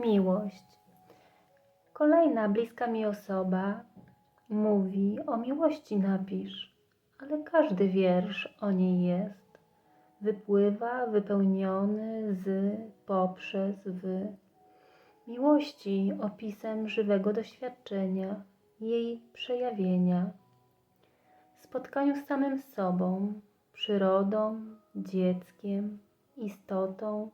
Miłość. Kolejna bliska mi osoba mówi o miłości napisz, ale każdy wiersz o niej jest. Wypływa wypełniony z, poprzez, w. Miłości opisem żywego doświadczenia, jej przejawienia. Spotkaniu z samym sobą, przyrodą, dzieckiem, istotą,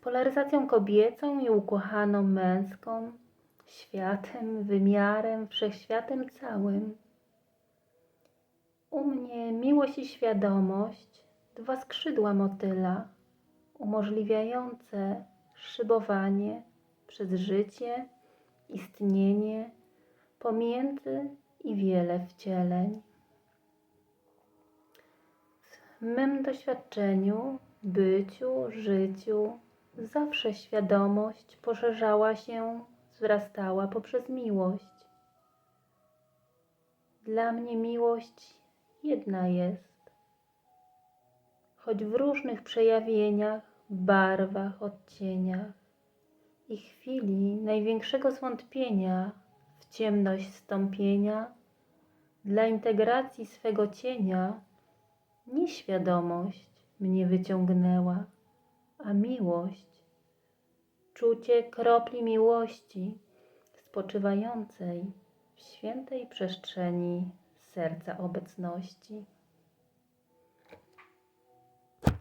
polaryzacją kobiecą i ukochaną męską, światem, wymiarem, wszechświatem całym. U mnie miłość i świadomość, dwa skrzydła motyla, umożliwiające szybowanie przez życie, istnienie, pomiędzy i wiele wcieleń. W mym doświadczeniu, byciu, życiu, zawsze świadomość poszerzała się, wzrastała poprzez miłość. Dla mnie miłość jedna jest, choć w różnych przejawieniach, barwach, odcieniach i chwili największego zwątpienia w ciemność stąpienia, dla integracji swego cienia nieświadomość mnie wyciągnęła, a miłość, czucie kropli miłości spoczywającej w świętej przestrzeni serca obecności.